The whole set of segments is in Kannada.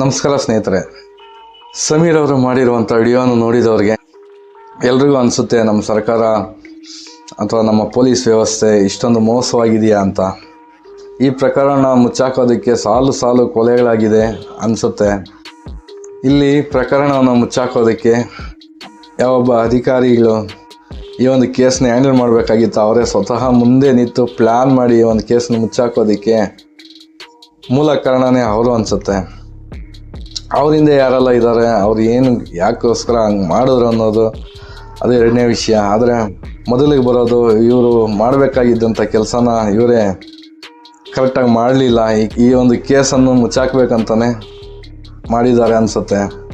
ನಮಸ್ಕಾರ ಸ್ನೇಹಿತರೆ. ಸಮೀರ್ ಅವರು ಮಾಡಿರುವಂಥ ವಿಡಿಯೋನ ನೋಡಿದವ್ರಿಗೆ ಎಲ್ರಿಗೂ ಅನಿಸುತ್ತೆ, ನಮ್ಮ ಸರ್ಕಾರ ಅಥವಾ ನಮ್ಮ ಪೊಲೀಸ್ ವ್ಯವಸ್ಥೆ ಇಷ್ಟೊಂದು ಮೋಸವಾಗಿದೆಯಾ ಅಂತ. ಈ ಪ್ರಕರಣ ಮುಚ್ಚಾಕೋದಕ್ಕೆ ಸಾಲು ಸಾಲು ಕೊಲೆಗಳಾಗಿದೆ ಅನಿಸುತ್ತೆ. ಇಲ್ಲಿ ಪ್ರಕರಣವನ್ನು ಮುಚ್ಚಾಕೋದಕ್ಕೆ ಯಾವೊಬ್ಬ ಅಧಿಕಾರಿಗಳು ಈ ಒಂದು ಕೇಸನ್ನ ಹ್ಯಾಂಡಲ್ ಮಾಡಬೇಕಾಗಿತ್ತು, ಅವರೇ ಸ್ವತಃ ಮುಂದೆ ನಿಂತು ಪ್ಲ್ಯಾನ್ ಮಾಡಿ ಈ ಒಂದು ಕೇಸನ್ನು ಮುಚ್ಚಾಕೋದಕ್ಕೆ ಮೂಲ ಕಾರಣನೇ ಅವರು ಅನಿಸುತ್ತೆ. ಅವರಿಂದ ಯಾರೆಲ್ಲ ಇದ್ದಾರೆ ಅವ್ರು ಏನು ಯಾಕೋಸ್ಕರ ಹಂಗೆ ಮಾಡಿದ್ರು ಅನ್ನೋದು ಅದು ಎರಡನೇ ವಿಷಯ. ಆದರೆ ಮೊದಲಿಗೆ ಬರೋದು ಇವರು ಮಾಡಬೇಕಾಗಿದ್ದಂಥ ಕೆಲಸನ ಇವರೇ ಕರೆಕ್ಟಾಗಿ ಮಾಡಲಿಲ್ಲ. ಈ ಒಂದು ಕೇಸನ್ನು ಮುಚ್ಚಾಕ್ಬೇಕಂತಾನೆ ಮಾಡಿದ್ದಾರೆ ಅನಿಸುತ್ತೆ.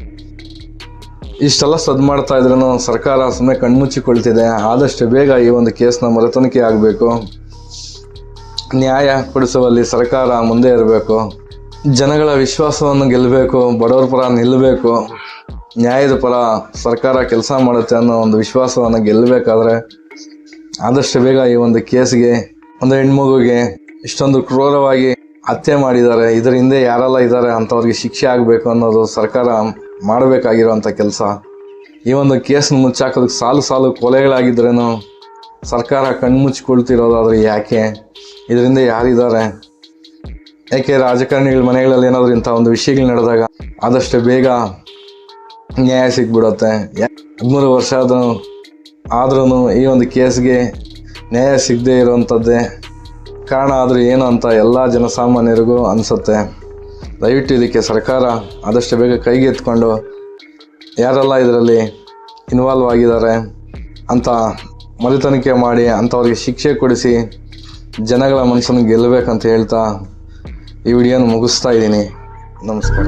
ಇಷ್ಟೆಲ್ಲ ಸದ್ ಮಾಡ್ತಾ ಇದ್ರೂ ಸರ್ಕಾರ ಸುಮ್ಮನೆ ಕಣ್ಮುಚ್ಚಿಕೊಳ್ತಿದೆ. ಆದಷ್ಟು ಬೇಗ ಈ ಒಂದು ಕೇಸ್ನ ಮರುತನಿಖೆ ಆಗಬೇಕು. ನ್ಯಾಯ ಕೊಡಿಸುವಲ್ಲಿ ಸರ್ಕಾರ ಮುಂದೆ ಇರಬೇಕು. ಜನಗಳ ವಿಶ್ವಾಸವನ್ನು ಗೆಲ್ಲಬೇಕು, ಬಡವರ ಪರ ನಿಲ್ಲಬೇಕು ನ್ಯಾಯದ ಪರ ಸರ್ಕಾರ ಕೆಲಸ ಮಾಡುತ್ತೆ ಅನ್ನೋ ಒಂದು ವಿಶ್ವಾಸವನ್ನು ಗೆಲ್ಲಬೇಕಾದ್ರೆ ಆದಷ್ಟು ಬೇಗ ಈ ಒಂದು ಕೇಸ್ಗೆ, ಒಂದು ಹೆಣ್ಮಗುಗೆ ಇಷ್ಟೊಂದು ಕ್ರೂರವಾಗಿ ಹತ್ಯೆ ಮಾಡಿದ್ದಾರೆ. ಇದರ ಹಿಂದೆ ಯಾರೆಲ್ಲ ಇದ್ದಾರೆ ಅಂಥವ್ರಿಗೆ ಶಿಕ್ಷೆ ಆಗಬೇಕು ಅನ್ನೋದು ಸರ್ಕಾರ ಮಾಡಬೇಕಾಗಿರುವಂಥ ಕೆಲಸ. ಈ ಒಂದು ಕೇಸ್ನ ಮುಚ್ಚಾಕೋದಕ್ಕೆ ಸಾಲು ಸಾಲು ಕೊಲೆಗಳಾಗಿದ್ರೇನು ಸರ್ಕಾರ ಕಣ್ಮುಚ್ಕೊಳ್ತಿರೋದಾದ್ರೆ ಯಾಕೆ? ಇದರಿಂದ ಯಾರಿದ್ದಾರೆ? ಯಾಕೆ ರಾಜಕಾರಣಿಗಳ ಮನೆಗಳಲ್ಲಿ ಏನಾದರೂ ಇಂಥ ಒಂದು ವಿಷಯಗಳು ನಡೆದಾಗ ಆದಷ್ಟು ಬೇಗ ನ್ಯಾಯ ಸಿಗ್ಬಿಡುತ್ತೆ. ಹದಿಮೂರು ವರ್ಷ ಆದರೂ ಆದ್ರೂ ಈ ಒಂದು ಕೇಸ್ಗೆ ನ್ಯಾಯ ಸಿಗದೇ ಇರುವಂಥದ್ದೇ ಕಾರಣ ಆದರೂ ಏನು ಅಂತ ಎಲ್ಲ ಜನಸಾಮಾನ್ಯರಿಗೂ ಅನಿಸುತ್ತೆ. ದಯವಿಟ್ಟು ಇದಕ್ಕೆ ಸರ್ಕಾರ ಆದಷ್ಟು ಬೇಗ ಕೈಗೆತ್ಕೊಂಡು ಯಾರೆಲ್ಲ ಇದರಲ್ಲಿ ಇನ್ವಾಲ್ವ್ ಆಗಿದ್ದಾರೆ ಅಂತ ಮರುತನಿಖೆ ಮಾಡಿ ಅಂಥವ್ರಿಗೆ ಶಿಕ್ಷೆ ಕೊಡಿಸಿ ಜನಗಳ ಮನಸ್ಸನ್ನು ಗೆಲ್ಲಬೇಕಂತ ಹೇಳ್ತಾ ಈ ವಿಡಿಯೋನ ಮುಗಿಸ್ತಾ ಇದ್ದೀನಿ. ನಮಸ್ಕಾರ.